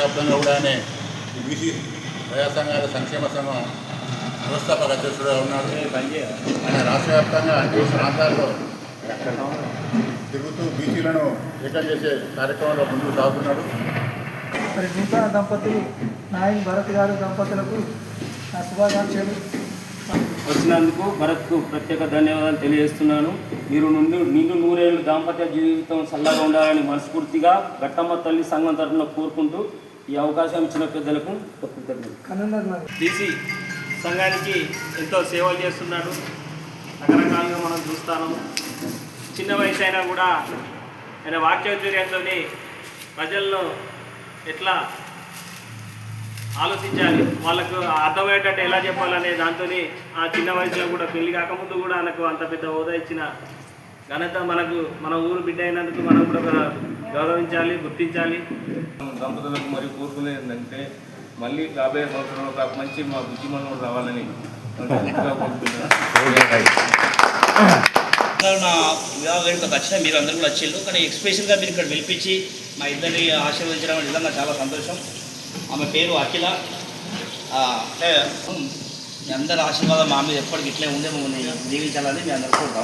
వ్యాప్తంగా కూడా ఆయన ఈ బీసీ ప్రజా సంఘాల సంక్షేమ సంఘం వ్యవస్థాపక అధ్యక్షుడుగా ఉన్నాడు. ఆయన రాష్ట్ర వ్యాప్తంగా అన్ని ప్రాంతాల్లో తిరుగుతూ బీసీలను ఏకం చేసే కార్యక్రమంలో ముందుకు సాగుతున్నాడు. మరి నూతన దంపతులు నాయని భరత్ గారు దంపతులకు నా శుభాకాంక్షలు. వచ్చినందుకు భరత్కు ప్రత్యేక ధన్యవాదాలు తెలియజేస్తున్నాను. మీరు నుండి నిండు నూరేళ్ళు దాంపత్య జీవితం చల్లగా ఉండాలని మనస్ఫూర్తిగా ఘట్టమ్మ తల్లి సంఘం తరఫున కోరుకుంటూ ఈ అవకాశం ఇచ్చిన పెద్దలకు కృతజ్ఞతలు. సంఘానికి ఎంతో సేవలు చేస్తున్నాడు రకరకాలుగా మనం చూస్తాను చిన్న వయసు అయినా కూడా ఆయన వాక్యోద్వర్యంతో ప్రజలను ఎట్లా ఆలోచించాలి వాళ్ళకు అర్థమయ్యేటట్టు ఎలా చెప్పాలనే దాంతో ఆ చిన్న వయసులో కూడా పెళ్ళి కాకముందు కూడా ఆయనకు అంత పెద్ద హోదా ఇచ్చిన ఘనత మనకు మన ఊరు బిడ్డ అయినందుకు మనం కూడా గౌరవించాలి గుర్తించాలి. దంపతులకు మరియు కోరుకునేది ఏంటంటే మళ్ళీ రాబోయే సంవత్సరంలో ఒక మంచి మా బుద్ధిమనం రావాలని నా వివాహ వేడుకకు వచ్చిన మీరు అందరూ కూడా వచ్చిండ్రు. కానీ ఎక్స్పెషల్గా మీరు ఇక్కడ పిలిపించి మా ఇద్దరిని ఆశీర్వదించడం నిజంగా చాలా సంతోషం. ఆమె పేరు అఖిల. అంటే మీ అందరి ఆశీర్వాదం మా మీద ఎప్పటికి ఇట్లే ఉండే మమ్మల్ని దీవించాలని మీ అందరూ కూడా